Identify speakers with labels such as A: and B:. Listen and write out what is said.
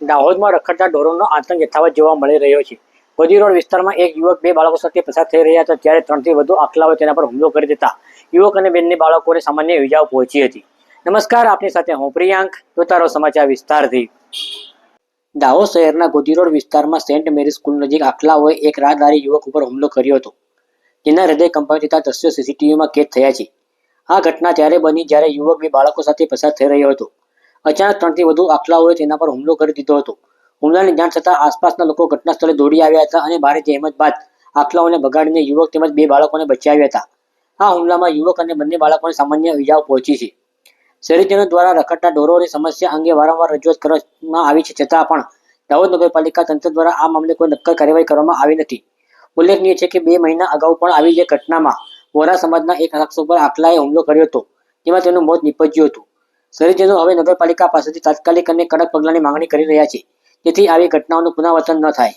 A: દાહોદમાં રખડતા ઢોરોનો આતંક યથાવત જોવા મળી રહ્યો છે. ગોદી રોડ વિસ્તારમાં એક યુવક બે બાળકો સાથે પસાર થઈ રહ્યા હતા, ત્યારે ત્રણથી વધુ આખલાઓ તેના પર હુમલો કરી દેતા યુવક અને બેનની બાળકોને સામાન્ય ઇજાઓ પહોંચી હતી. નમસ્કાર, આપની સાથે હું પ્રિયાંક જોતા રહો સમાચાર વિસ્તારથી. દાહોદ શહેરના ગોદી રોડ વિસ્તારમાં સેન્ટ મેરી સ્કૂલ નજીક આખલાઓએ એક રાહદારી યુવક ઉપર હુમલો કર્યો હતો. જેના હૃદય કંપાઈ જતા દ્રશ્યો સીસીટીવીમાં કેદ થયા છે. આ ઘટના ત્યારે બની જ્યારે યુવક બે બાળકો સાથે પસાર થઈ રહ્યો હતો. અચાનક ત્રણથી વધુ આખલાઓએ તેના પર હુમલો કરી દીધો હતો. હુમલાની જાણ થતાં આસપાસના લોકો ઘટના સ્થળે દોડી આવ્યા હતા અને ભારે જહેમત બાદ આખલાઓને બગાડીને યુવક તેમજ બે બાળકોને બચાવ્યા હતા. આ હુમલામાં યુવક અને બંને બાળકોને સામાન્ય ઇજાઓ પહોંચી છે. શહેરીજનો દ્વારા રખડતા ઢોરોની સમસ્યા અંગે વારંવાર રજૂઆત કરવામાં આવી છે છતાં પણ દાહોદ નગરપાલિકા તંત્ર દ્વારા આ મામલે કોઈ નક્કર કાર્યવાહી કરવામાં આવી નથી. ઉલ્લેખનીય છે કે બે મહિના અગાઉ પણ આવી જે ઘટનામાં વોરા સમાજના એક શખ્સ ઉપર આખલાએ હુમલો કર્યો હતો. તેમાં તેનું મોત નીપજ્યું હતું. શહેરીજનો હવે નગરપાલિકા પાસેથી તાત્કાલિક અને કડક પગલાંની માંગણી કરી રહ્યા છે. જેથી આવી ઘટનાઓનું પુનરાવર્તન ન થાય.